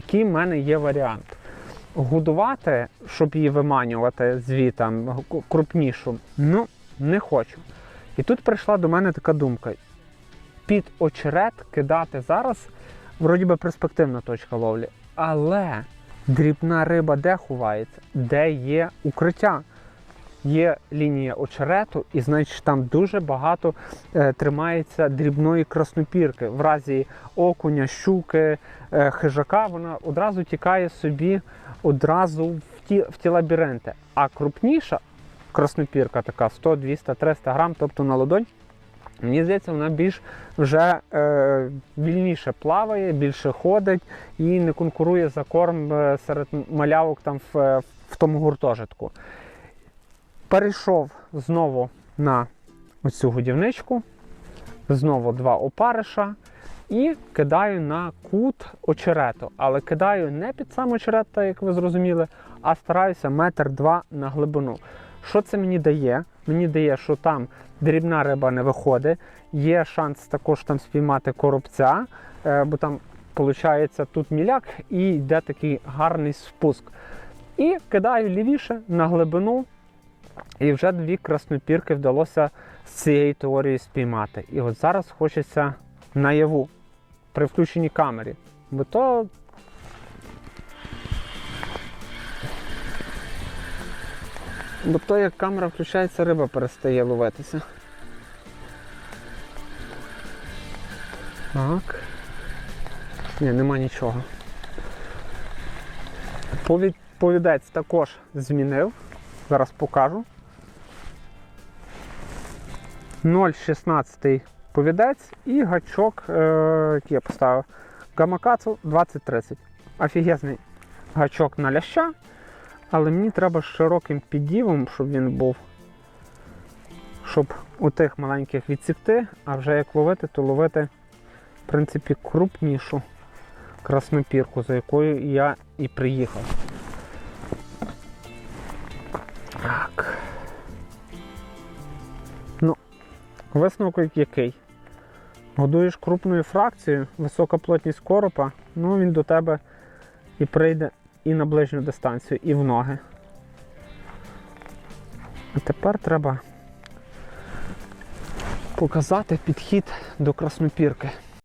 який в мене є варіант. Годувати, щоб її виманювати звітам крупнішу, ну, не хочу. І тут прийшла до мене така думка: під очерет кидати зараз, вроді би перспективна точка ловлі, але дрібна риба де ховається, де є укриття. Є лінія очерету, і значить там дуже багато е, тримається дрібної краснопірки. В разі окуня, щуки, е, хижака вона одразу тікає собі одразу в ті, в ті лабіринти. А крупніша краснопірка, така 100, 200, 300 грам, тобто на ладонь, мені здається, вона більш вже е, вільніше плаває, більше ходить і не конкурує за корм е, серед малявок там в, в тому гуртожитку. Перейшов знову на оцю годівничку, знову два опариша і кидаю на кут очерету. Але кидаю не під сам очерет, як ви зрозуміли, а стараюся метр два на глибину. Що це мені дає? Мені дає, що там дрібна риба не виходить, є шанс також там спіймати коробця, е, бо там виходить тут міляк і йде такий гарний спуск. І кидаю лівіше на глибину. І вже дві краснопірки вдалося з цієї теорії спіймати. І от зараз хочеться наяву при включенні камері. Бо то. Бо то, як камера включається, риба перестає ловитися. Так. Ні, нема нічого. Повідець також змінив. Зараз покажу. 0,16 повідець і гачок, е, я поставив. Гамакацу 2030. Офігезний гачок на ляща, але мені треба з широким піддівом, щоб він був. Щоб у тих маленьких відсікти, а вже як ловити, то ловити, в принципі, крупнішу краснопірку, за якою я і приїхав. Так. Ну, висновок який? Годуєш крупною фракцією, висока плотність коропа, ну він до тебе і прийде і на ближню дистанцію, і в ноги. А тепер треба показати підхід до краснопірки.